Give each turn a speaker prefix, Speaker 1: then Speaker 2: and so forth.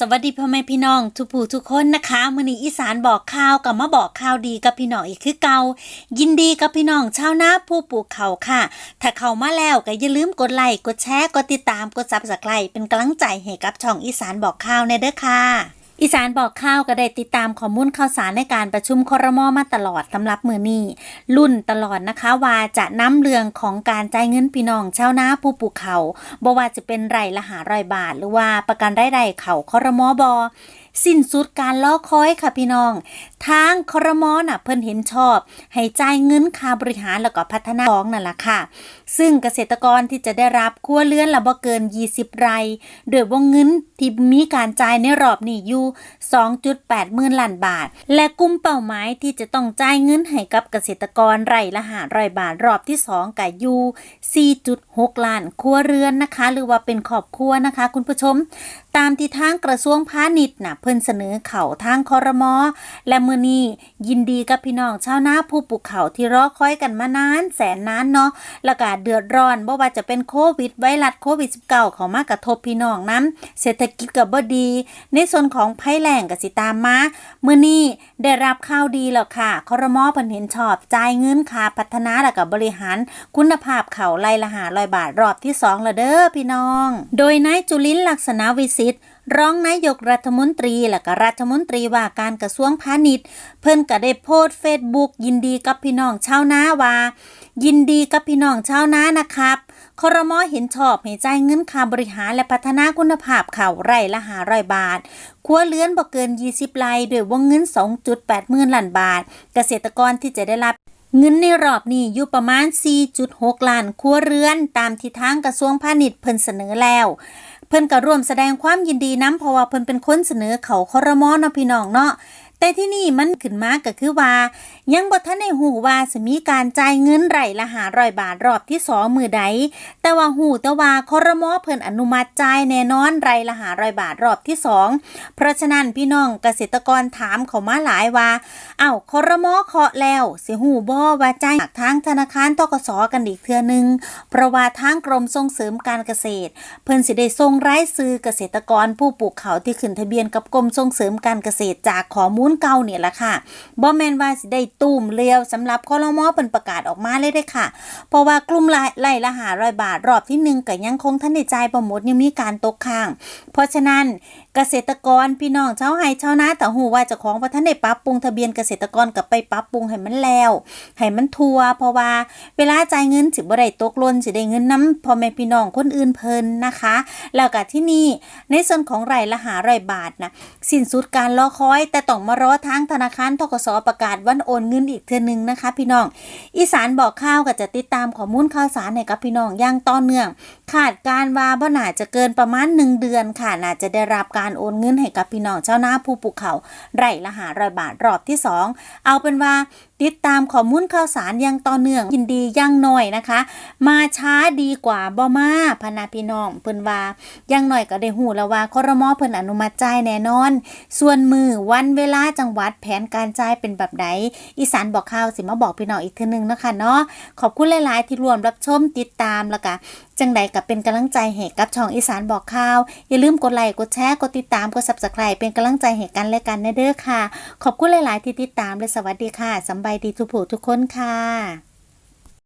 Speaker 1: สวัสดีพ่อแม่พี่น้อง ทุกผู้ทุกคนนะคะมื้อนี้อีสานบอกข่าวกับมาบอกข่าวดีกับพี่น้องอีกคือเก่ายินดีกับพี่น้องชาวนาผู้ปลูกเขาค่ะ ถ้าเข้ามาแล้วก็อย่าลืมกดไลค์กดแชร์กดติดตามกดซับสไครต์เป็นกำลังใจให้กับช่องอีสานบอกข่าวในเด้อค่ะ อีสานบอกข่าวก็ได้ติดตามข้อมูลข่าวสารในการประชุมครมอมาตลอดสำหรับมือนี้รุ่นตลอดนะคะว่าจะน้ำเรื่องของการจ่ายเงินพี่น้องชาวนาผู้ปลูกเขาบ่ว่าจะเป็นไรละหารอยบาท หรือว่าประกันรายได้เขาครมอบ สิ้นสุดการล่อคอยค่ะพี่น้อง ทางครมน่ะเพิ่นเห็นชอบ ให้จ่ายเงินค่าบริหารแล้วก็พัฒนาของนั่นแหละค่ะ ซึ่งเกษตรกรที่จะได้รับครัวเรือนละบ่เกิน 20 ไร่โดยวงเงินที่มีการจ่ายในรอบนี้อยู่ 2.8หมื่นล้านบาท และกลุ่มเป้าหมายที่จะต้องจ่ายเงินให้กับเกษตรกรไร่ละ500บาทรอบที่ 2ก็อยู่4.6 ล้านครัวเรือนนะคะ หรือว่าเป็นครอบครัวนะคะ คุณผู้ชมตามที่ทางกระทรวงพาณิชย์น่ะเพิ่นเสนอเข่าทางคอรมอและมือนี้ยินดีกับพี่น้องชาวนาผู้ปลูกเขาที่รอคอยกันมานานแสนนานเนาะแล้วก็เดือดร้อนบ่ว่าจะเป็นโควิดไวรัสโควิด -19 เข้ามากระทบพี่น้องนํเศรษฐกิจก็บ่ดี ในส่วนของภัยแล้งก็สิตามมามื้อนี้ได้รับข่าวดีแล้วค่ะคอรมอเพิ่นเห็นชอบจ่ายเงินค่าพัฒนาแล้วก็บริหารคุณภาพเขาไร่ละ500บาทรอบที่สองแล้วเด้อพี่น้อง โดยนายจุลินลักษณะวิสิทธิ์รองนายกรัฐมนตรีและก็รัฐมนตรีว่าการกระทรวงพาณิชย์ เพิ่นก็ได้โพสต์เฟซบุ๊กยินดีกับพี่น้องชาวนาว่า ยินดีกับพี่น้องชาวนานะครับครมอเห็นชอบให้จ่ายเงินค่าบริหารและพัฒนาคุณภาพข่าวไร่ละ500บาทครัวเรือนบ่เกิน 20ไร่ด้วยวงเงิน 2.8หมื่นล้านบาท เกษตรกรที่จะได้รับ เงินในรอบนี้อยู่ประมาณ 4.6 ล้านครัวเรือน ตามที่ทางกระทรวงพาณิชย์เพิ่นเสนอแล้ว เพิ่นก็ร่วมแสดงความยินดีน้ำเพราะว่าเพิ่นเป็นคนเสนอเขาคอรมอนะพี่น้องเนาะ แต่ที่นี่มันขึ้นมาก็คือว่า ยังบ่ทันได้หูว่าสิมีการจ่ายเงินไร่ละ500บาทรอบที่สองมือใด แต่ว่าฮู้แต่ว่าคอรมอเพิ่นอนุมัติจ่ายแน่นอนไร่ละ500บาทรอบที่สองเพราะฉะนั้นพี่น้องเกษตรกรถามเขามาหลายว่าอ้าวคอรมอเคาะแล้ว สิฮู้บ่ว่าจ่ายทางธนาคารทกสกันอีกเทื่อนึง เพราะว่าทางกรมส่งเสริมการเกษตร เพิ่นสิได้ส่งรายชื่อเกษตรกรผู้ปลูกเขาที่ขึ้นทะเบียนกับกรมส่งเสริมการเกษตรจากข้อมูลเก่าเนี่ยแหละค่ะบ่แม่นว่าสิได้ตุ้มเรียวสำหรับคอรมอเพิ่นประกาศออกมาเลยด้ค่ะ เพราะว่ากลุ่มไล่ละ500บาทรอบที่หนึ่งก็ยังคงทันได้จ่ายบ่หมดยังมีการตกค้าง เพราะฉะนั้นเกษตรกรพี่น้องชาวไร่ชาวนาแต่ฮู้ว่าจ้าของบ่ทันได้ปรับปรุงทะเบียนเกษตรกรก็ไปปรับปรุงให้มันแล้วให้มันทัวเพราะว่าเวลาจ่ายเงินสิบ่ได้ตกล่นสิได้เงินนํพ่อแม่พี่น้องคนอื่นเพลินนะคะ แล้วก็ที่นี่ในส่วนของไร่ละ500บาทนะสิ้นสุดการรอคอยแต่ต้องมารอทางธนาคารทกสประกาศวันโอนเงินอีกเทือนึงนะคะ พี่น้อง อีสานบอกข่าวก็จะติดตามข้อมูลข่าวสารให้กับพี่น้องอย่างต่อเนื่อง ขาดการว่าบ่น่าจะเกินประมาณ 1 เดือนค่ะน่าจะได้รับการโอนเงินให้กับพี่น้องเจ้าหน้าผู้ปลูกเขาไร่ละ500บาทรอบที่ 2 เอาเป็นว่า ติดตามข้อมูลข่าวสารอย่างต่อเนื่องยินดีย่างน้อยนะคะ มาช้าดีกว่าบ่มาพนาพี่น้องเพิ่นว่าย่างน้อยก็ได้หูแล้วว่าครมอเพิ่นอนุมัติจ่ายแน่นอน ส่วนมือวันเวลาจังหวัดแผนการจ่ายเป็นแบบใดอีสานบอกข่าวสิมาบอกพี่น้องอีกทื่อนึงนะคะเนาะขอบคุณหลาย ๆ ที่ร่วมรับชมติดตามแล้วก็ จังใดก็เป็นกำลังใจให้กับช่องอีสานบอกข่าว อย่าลืมกดไลค์กดแชร์กดติดตามกด Subscribe เป็นกำลังใจให้กันและกันนเด้อค่ะ ขอบคุณหลาย ๆ ที่ติดตามและสวัสดีค่ะสบายดีทุกผู้ทุกคนค่ะ